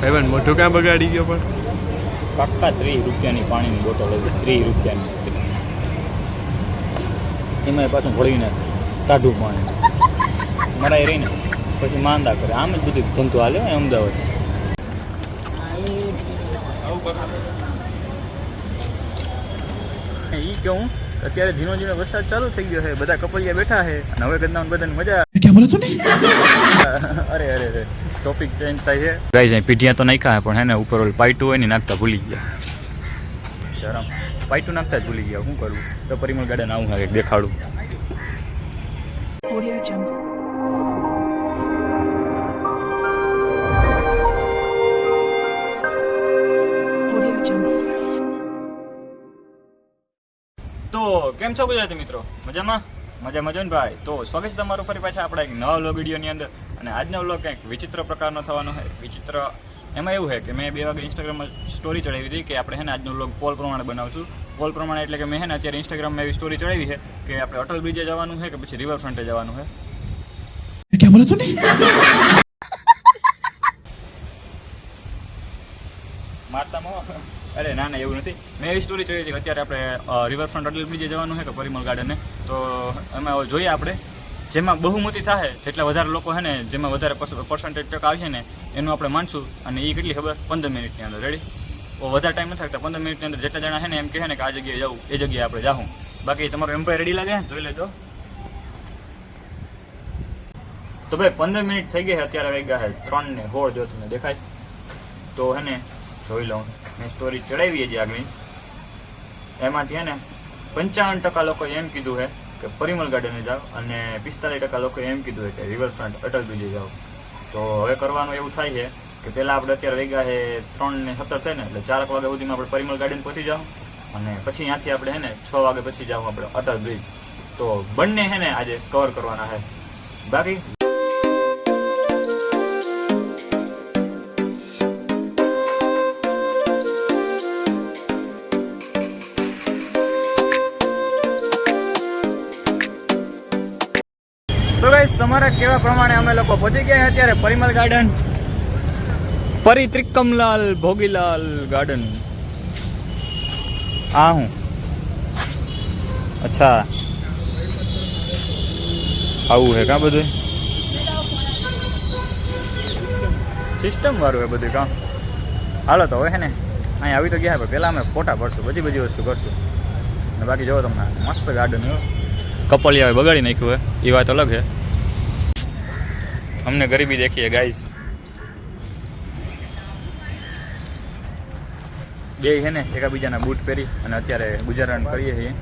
ભાઈ મોઢું ક્યાં બગાડી ગયો પણ? કાકા ત્રીસ રૂપિયાની પાણીની બોટલ હતી ત્રીસ રૂપિયાની. એમાં પાછું ભળીને કાઢું પાણી. મળાઈ રહીને. પછી માંદા કરે. આમ જ બધું ધંધો હાલે હોય અમદાવાદ. એ કહું અત્યારે ઝીણો ઝીણો વરસાદ ચાલુ થઈ ગયો છે. બધા કપલિયા બેઠા છે. નવે હવે ગંદામાં બધાને મજા અરે અરે અરે. ટોપિક ચેન્જ થાય છે. ગાઈઝ અહીં પીઢિયા તો નાખ્યા પણ હે ને ઉપર ઓલ પાઇટું હોય ને નાખતા ભૂલી ગયા. શરમ. પાઇટું નાખતા જ ભૂલી ગયા શું કરવું તો પરિમળ ગાર્ડન આવું હા દેખાડું. તો કેમ છો ગુજરાતી મિત્રો? મજામાં? મજા મજો ને ભાઈ? તો સ્વાગત છે તમારું ફરી પાછા આપણા એક નવા વ્લોગ વિડીયોની અંદર. અને આજનો વ્લોગ કંઈક વિચિત્ર પ્રકારનો થવાનો છે વિચિત્ર એમાં એવું છે કે મેં બે વાગે ઇન્સ્ટાગ્રામમાં સ્ટોરી ચડાવી હતી કે આપણે છે ને આજનો વ્લોગ પોલ પ્રમાણે બનાવશું. પોલ પ્રમાણે એટલે કે મેં છે ને અત્યારે ઇન્સ્ટાગ્રામમાં એવી સ્ટોરી ચડાવી છે કે આપણે અટલ બ્રિજે જવાનું છે કે પછી રિવરફ્રન્ટે જવાનું છે અરે ના ના એવું નથી. મેં એવી સ્ટોરી જોઈ હતી અત્યારે આપણે રિવરફ્રન્ટ અટલ બ્રિજે જવાનું છે કે પરિમલ ગાર્ડને તો અમે જોઈએ આપણે. જેમાં બહુમતી થાય જેટલા વધારે લોકો છે ને, જેમાં વધારે પર્સન્ટેજ ટકા આવશે ને, એનું આપણે માનશું. અને એ કેટલી ખબર? પંદર મિનિટની અંદર. રેડી વધારે ટાઈમ નથી લાગતા પંદર મિનિટની અંદર જેટલા જણા છે ને, એમ કહે ને કે આ જગ્યાએ જવું એ જગ્યાએ આપણે જાઉં બાકી તમારો એમ્પાયર રેડી લાગે જોઈ લેજો. તો ભાઈ, પંદર મિનિટ થઈ ગઈ છે અત્યારે વાગ્યા છે ત્રણ ને હોળ જો તમને દેખાય. તો હે ને, જોઈ લઉં. મેં સ્ટોરી ચડાવી છે આગળ. એમાંથી હે ને, પંચાવન ટકા લોકોએ એમ કીધું છે કે પરિમલ ગાર્ડને જાઓ અને પિસ્તાલીસ ટકા લોકોએ એમ કીધું કે રિવરફ્રન્ટ અટલ બ્રિજે જાઓ. તો હવે કરવાનું એવું થાય છે કે પહેલાં આપણે અત્યારે વાગ્યા છે ત્રણ ને સત્તર થાય ને, એટલે ચારક વાગ્યા સુધીમાં આપણે પરિમલ ગાર્ડન પહોંચી જાઓ. અને પછી ત્યાંથી આપણે હે ને છ વાગે પછી જાઓ આપણે અટલ બ્રિજ તો બંને હે ને આજે કવર કરવાના છે. બાકી ગાઈસ તમારા કેવા પ્રમાણે અમે લોકો પહોંચી ગયા છીએ અત્યારે પરિમલ ગાર્ડન પરી ત્રિકમલાલ ભોગીલાલ ગાર્ડન આ હું? અચ્છા. આવું હે કા બધું? સિસ્ટમ વાળું હે બધું કાં? હાલો તો હવે હે ને, અહીં આવી તો ગયા પણ પહેલાં અમે ફોટા પડશું, બધી બધી વસ્તુ કરશું. અને બાકી જોવો તમને, મસ્ત ગાર્ડન હો. કપલિયાએ બગાડી નાખ્યું હે, એ વાત અલગ છે અમને ગરીબી દેખીએ ગાઈસ બે છે ને, એકાબીજાના બૂટ પહેરી અને અત્યારે ગુજારણ કરીએ છીએ.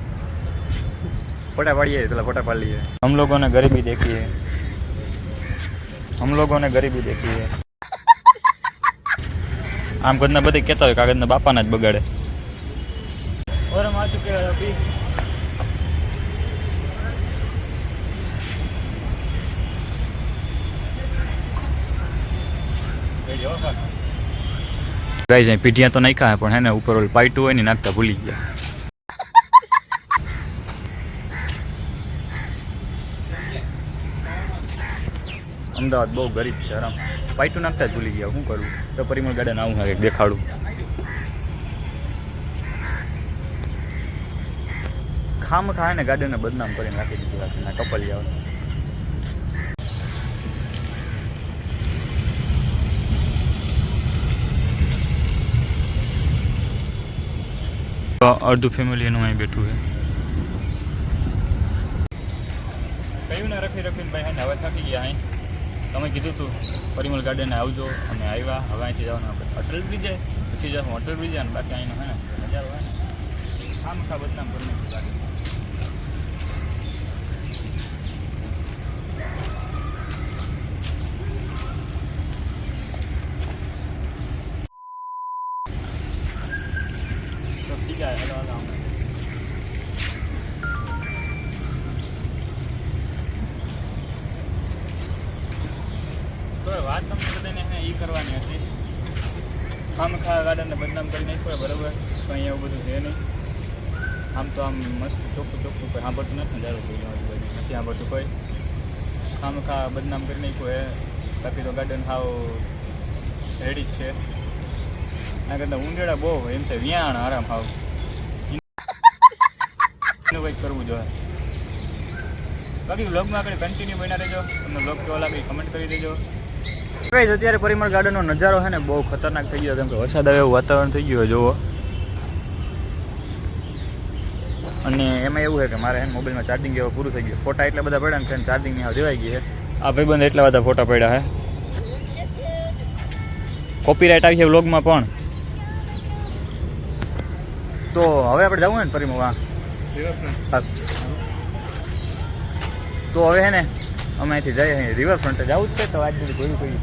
ફોટા પાડીએ, પેલા ફોટા પાડી લઈએ લોગોને ગરીબી દેખીએ. હમ લોકોને ગરીબી દેખીએ. આમ કદના બધી કહેતા હોય કાગળના બાપાના જ બગાડે. ઓરમ આ ચૂકે અભી જાય, પીઢિયા તો નાખ્યા પણ હે ને, ઉપર ઓલ પાઇટું હોય ને નાખતા ભૂલી ગયા. અમદાવાદ બહુ ગરીબ છે, આરામ. પાઇટું નાખતા જ ભૂલી ગયા, શું કરું તો પરિમળ ગાર્ડન આવું હા દેખાડું. ખામ ખાય ને ગાર્ડનને બદનામ કરીને રાખી દીધી, રાખીને કપલિયાઓને અડધું ફેમિલી એનું અહીં બેઠું છે કહ્યું ને રખી રખીને ભાઈ ને હવે થાકી ગયા અહીં। તમે કીધું હતું પરિમલ ગાર્ડન આવજો, અમે આવ્યા, હવે અહીંથી જવાનું આપણે અટલ બ્રિજે પછી જશું અટલ બ્રિજે અને બાકી અહીંનો, હે ને? નજારો હોય ને? આમ ખા બદનામ કરી ખામખા ગાર્ડનને બદનામ કરી નાખ્યો હોય, બરોબર? કંઈ એવું બધું છે નહીં. આમ તો આમ મસ્ત ચોખ્ખું ચોખ્ખું કોઈ સાંભળતું નથી જારું કોઈ આજુબાજુ નથી સાંભળતું કોઈ. ખામખા બદનામ કરી નાખ્યું હે. બાકી તો ગાર્ડન હાવ રેડી જ છે. આ કરતાં ઊંડેડા બહુ એમ છે વ્યાણ આરામ હાવ. એનું કંઈક કરવું જોઈએ. બાકી વ્લોગમાં આપણે કન્ટિન્યુ બન્યા રહેજો. તમને વ્લોગ કેવો લાગે કમેન્ટ કરી દેજો. કઈ અત્યારે પરિમળ ગાર્ડનનો નજારો છે ને બહુ ખતરનાક થઈ ગયો. કેમ કે વરસાદ આવે એવું વાતાવરણ થઈ ગયું જુઓ. અને એમાં એવું છે કે મારે મોબાઈલમાં ચાર્જિંગ એવો પૂરું થઈ ગયું. ફોટા એટલા બધા પડ્યા ને ચાર્જિંગની દેવાઈ ગઈ છે. આ ભાઈબંધ એટલા બધા ફોટા પડ્યા છે. કોપીરાઇટ આવી છે વ્લોગમાં પણ. તો હવે આપણે જવું ને પરિમળ તો હવે હે ને અમે અહીંથી જઈએ અહીં રિવરફ્રન્ટે જવું જ છે તો આજ બધી ભર્યું કર્યું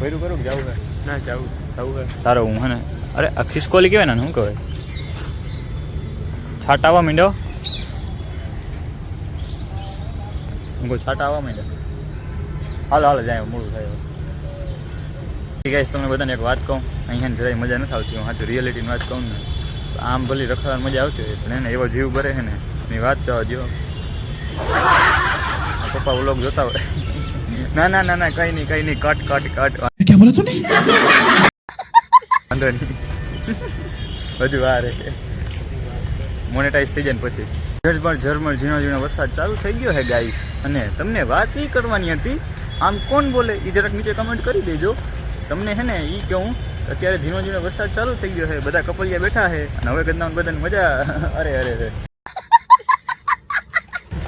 ભર્યું કરું કે જવું છે? ના જાવું. જવું હે તારો હું હે ને? અરે આ ખિસકોલી કહેવાય ને શું કહેવાય? છાટ આવવા માંડ્યો? હું કહું છાટ આવવા માંડ્યો? હાલો હાલો જાય મોડું થાય ગાઈસ તમને બધાને એક વાત કહું. અહીંયા જરાય મજા નથી આવતી. હું સાચું રિયાલિટીની વાત કહું ને. તો આમ ભલી રખડવાની મજા આવતી હોય પણ એને એવો જીવ ભરે છે ને એની વાત તો જો પપ્પા ઉલોક જોતા હોય. ના ના ના ના કઈ નહીં કઈ નહીં. કટ કટ કટ ક્યાં બોલે તું વાંધો નહીં. હજુ વાર છે. મોનેટાઈઝ થઈ જાય ને પછી. જજબાર ઝરમર ઝીણો ઝીણો વરસાદ ચાલુ થઈ ગયો હે ગાઈસ અને તમને વાત ઈ કરવાની હતી આમ કોણ બોલે? એ જરાક નીચે કમેન્ટ કરી દેજો. તમને હે ને એ કહું અત્યારે ઝીણો ઝીણો વરસાદ ચાલુ થઈ ગયો છે બધા કપલિયા બેઠા છે અને હવે કદાચ બધાને મજા. અરે અરે અરે.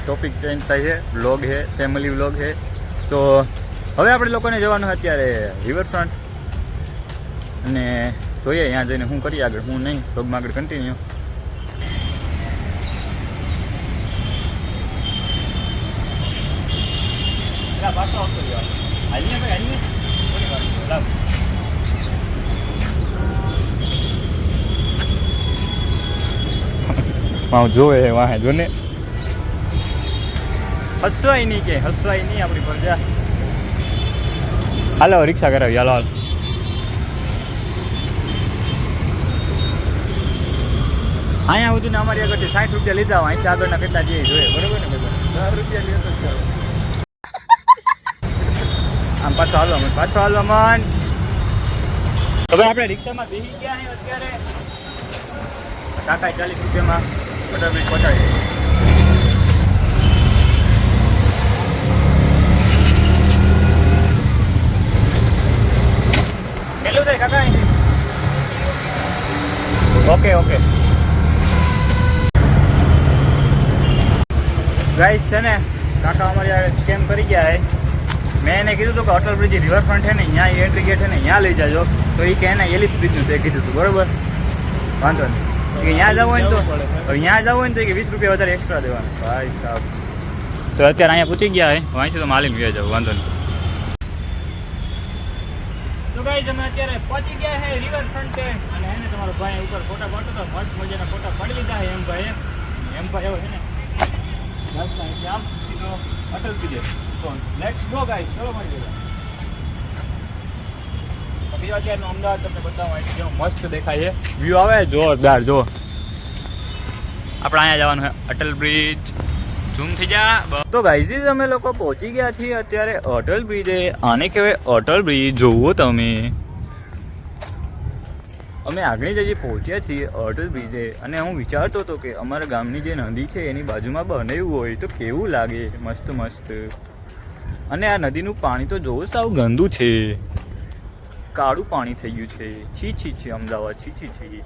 ટોપિક ચેન્જ થાય છે. વ્લોગ છે ફેમિલી વ્લોગ છે. તો હવે આપણે લોકોને જવાનું અત્યારે રિવરફ્રન્ટ અને જોઈએ અહીંયા જઈને શું કરીએ આગળ હું નહીં વ્લોગમાં આગળ કન્ટિન્યુ હું જોવે વાહે જો ને હસવાય નહીં કે હસવાય નહીં આપણી પ્રજા. હાલો, રિક્ષા કરાવી, હાલો, હાલ. અહીંયા સુધી અમારી આગળથી સાઠ રૂપિયા લીધા હોય, અહીંથી આગળના કેટલા જે જોઈએ, બરોબર ને બધા? રૂપિયા લીધો આમ પાછો હાલો મન પાછો હાલો મન હવે આપણે રિક્ષામાં બેસી ગયા અત્યારે. કાકા ચાલીસ રૂપિયામાં બટર મિનિટ પહોંચાડી દે. કેટલું થાય કાકા અહીંથી ઓકે ઓકે ગાઈસ છે ને, કાકા અમારી આ સ્કેમ કરી ગયા હે મેં એને કીધું હતું કે અટલ બ્રિજ રિવરફ્રન્ટ છે ને, અહીંયા એન્ટ્રી ગેટ છે ને, અહીંયા લઈ જાજો. તો એ કે એને એલિસ બ્રિજનું તે કીધું હતું, બરોબર? વાંધો નહીં. કે અહીંયા જવું હોય ને તો હવે અહીંયા જવું હોય ને તો કે વીસ રૂપિયા વધારે એક્સ્ટ્રા દેવાના. ભાઈ સાહેબ તો અત્યારે અહીંયા પૂછી ગયા હે અહીંથી તો માલીને ગયા જાવ વાંધો નહીં. તો ગાઈઝ અમે અત્યારે પહોંચી ગયા છે રિવર ફ્રન્ટે અને એને તમારો ભાઈ ઉપર ફોટા પાડતો હતો, મસ્ત મજાના ફોટા પાડી લીધા છે એમ ભાઈ એમ ભાઈ એવો છે ને બસ આમ સીધો અટલ પીજે તો લેટ્સ ગો ગાઈઝ ચલો મળી પછી અત્યારનું અમદાવાદ તમને બતાવવા મસ્ત દેખાય છે. વ્યૂ આવે? જોરદાર જો આપણે અહીંયા જવાનું અટલ બ્રિજ ઝૂમ થઈ જા તો ગાઈઝીસ અમે લોકો પહોંચી ગયા છીએ અત્યારે અટલ બ્રિજે આને કહેવાય અટલ બ્રિજ જોવો તમે. અમે આગળની જગ્યાએ પહોંચ્યા છીએ અટલ બ્રિજે અને હું વિચારતો હતો કે અમારા ગામની જે નદી છે એની બાજુમાં બનાવ્યું હોય તો કેવું લાગે? મસ્ત મસ્ત. અને આ નદીનું પાણી તો જોવો સાવ ગંદુ છે. કાળું પાણી થઈ ગયું છે. છી છી, છે, અમદાવાદ, છી છી, છે.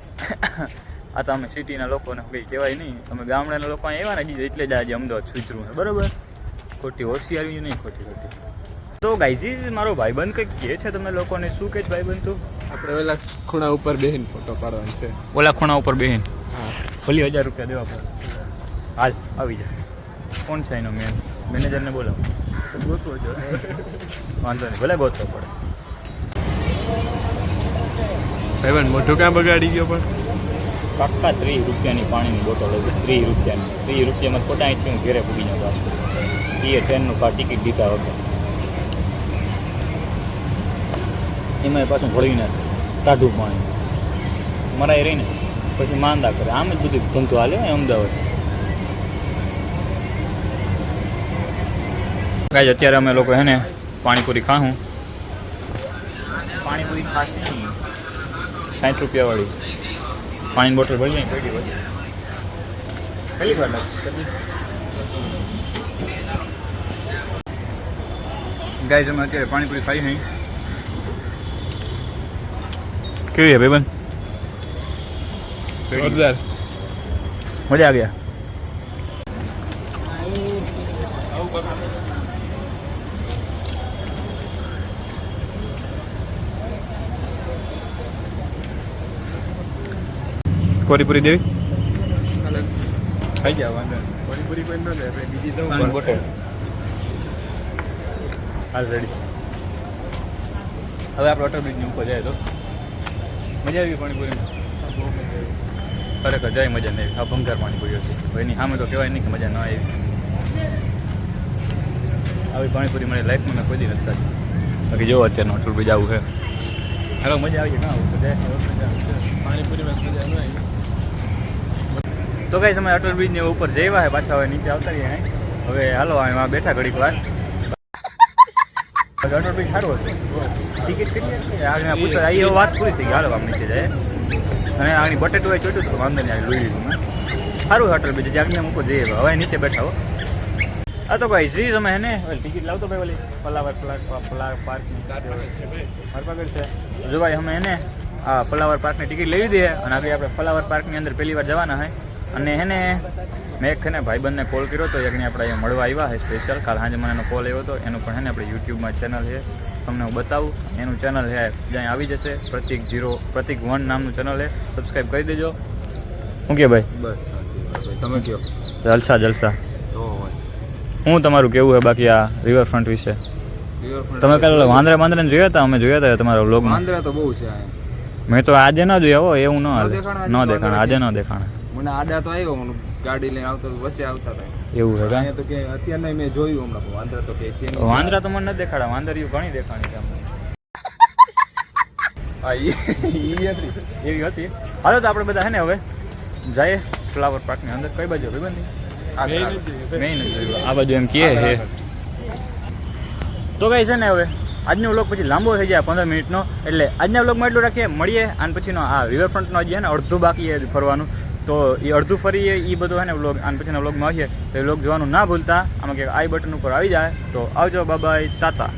આ તમે સિટીના લોકોને કંઈ કહેવાય નહીં. અમે ગામડાના લોકો આવ્યા ને એટલે જ આજે અમદાવાદ સુધરું બરાબર? ખોટી હોશિયારી નહીં, ખોટી ખોટી. તો ગાઈઝીસ મારો ભાઈબંધ કંઈક કહે છે તમે લોકોને? શું કહે છે ભાઈબંધ તું? આપણે ઓલા ખૂણા ઉપર બેહીન ફોટો પાડવાનો છે. ઓલા ખૂણા ઉપર બેહીન. હા. ભલી હજાર રૂપિયા દેવા પડે. હાલ આવી જાય કોણ છે એનો મેન મેનેજરને બોલાવો. ગોતવો જો. વાંધો નહીં ભલે ગોતવો પડે. ભાઈબંધ મોઢું ક્યાં બગાડી ગયો પણ? કાકા ત્રીસ રૂપિયાની પાણીની બોટલ હતી. ત્રીસ રૂપિયાની. ત્રીસ રૂપિયામાં ખોટા અહીંથી હું ઘેરે પૂગી જાઉં પાછું એ ટ્રેનનું કા ટિકિટ દીધા વગર. એમાં પાછું ભળીને ટાઢું પાણી મરાઈ રહીને પછી માંદા કરે. આમ જ બધું ધંધો હાલે અમદાવાદ. કાંઈ અત્યારે અમે લોકો હે ને પાણીપુરી ખાહું. પાણીપુરી ખાસી. સાઠ રૂપિયા વાળી પાણીની બોટલ ભરી જાય પડી બધી પહેલી વાર લાગશે? ગાય અમે અત્યારે પાણીપુરી ખાઈ નહીં કેવી છે ભાઈબંધ જોરદાર મજા આ ગયા કોરીપુરી દેવી ખાઈ ગયા વાંધો. પાણીપુરી કોઈ ન લે બીજી દઉં બોટલ હાલ રેડી હવે આપણે અટલ બ્રિજની ઉપર જાય તો મજા આવી પાણીપુરીમાં? ખરેખર જાય મજા નહીં આ ભંગાર પાણીપુરી હતી એની સામે તો કહેવાય નહીં કે મજા ન આવી. આવી પાણીપુરી મને લાઈફમાં મેં કોઈ દી નથી બાકી જો અત્યારનું અટલ બ્રિજ આવું છે. હેલો, મજા આવી ના, આવું તો જાય. પાણીપુરીમાં મજા ન આવી. તો કઈ સમય અટલ બ્રિજની ઉપર જઈવા હે પાછા હવે નીચે આવતા રહીએ. હવે હાલો એમાં બેઠા ઘડીક વાર. સારું હતું. ટિકિટ આગળ પૂછો, આ વાત પૂરી થઈ હાલો આમ નીચે જાય અને આગળ બટેટ એ ચોટ્યું હતું વાંધો નહીં લોહી લીધું સારું હોટલ બીજું જે આગળ મૂકો જઈએ હવે નીચે બેઠા હો. આ તો ભાઈ સી તમે હે ને? ટિકિટ લાવતો ભાઈ ઓલી ફલાવર ફ્લાટ પાર્ક છે. જો ભાઈ, અમે એને આ પલાવર પાર્કની ટિકિટ લેવી દઈએ અને આગળ આપણે ફલાવર પાર્કની અંદર પહેલી વાર જવાના હોય અને એને મેં એક ને ભાઈબંધને કોલ કર્યો હતો એકને આપણે અહીંયા મળવા આવ્યા. છે સ્પેશિયલ કાલ સાંજે મને એનો કોલ આવ્યો હતો એનું પણ છે ને આપણે યુટ્યુબમાં ચેનલ છે. તમને હું બતાવું. એનું ચેનલ છે જ્યાં આવી જશે. પ્રતિક જીરો પ્રતિક વન નામનું ચેનલ છે. સબસ્ક્રાઈબ કરી દેજો. હું કે ભાઈ? બસ તમે કહો જલસા જલસા. હું તમારું કેવું છે બાકી આ રિવરફ્રન્ટ વિશે? તમે કાલે વાંદરા વાંદરાને જોયા હતા અમે જોયા હતા તમારા વ્લોગમાં વાંદરા તો બહુ છે મેં તો આજે ન જોયા હો એવું ન દેખાણ ન આજે આજે ન દેખાણ. મને આડા તો આવ્યો મને ગાડી લઈને આવતો વચ્ચે આવતા હતા. એવું છે અહીંયા તો કે અત્યારના મેં જોયું હમણાં વાંદરા તો કે છે વાંદરા તો મને ન દેખાડા વાંદરીઓ ઘણી દેખાણી તમને હા ઈ ઈ એવી હતી. હાલો તો આપણે બધા હે ને હવે જઈએ ફ્લાવર પાર્કની અંદર. કઈ બાજુ ભાઈ આગળ, આગળ. મેં નથી આ બાજુ એમ કહે છે. તો કઈ છે ને હવે આજનો વ્લોગ પછી લાંબો થઈ જાય પંદર મિનિટનો. એટલે આજના વ્લોગમાં એટલું રાખીએ મળીએ અને પછીનો આ રિવરફ્રન્ટનો જે ને અડધું બાકી ફરવાનું. તો એ અડધું ફરીએ એ બધું છે ને વ્લોગ આને પછીના વ્લોગમાં આવીએ. તો એ વ્લોગ જોવાનું ના ભૂલતા. આમાં કે આઈ બટન ઉપર આવી જાય. તો આવજો બાબાઈ તાતા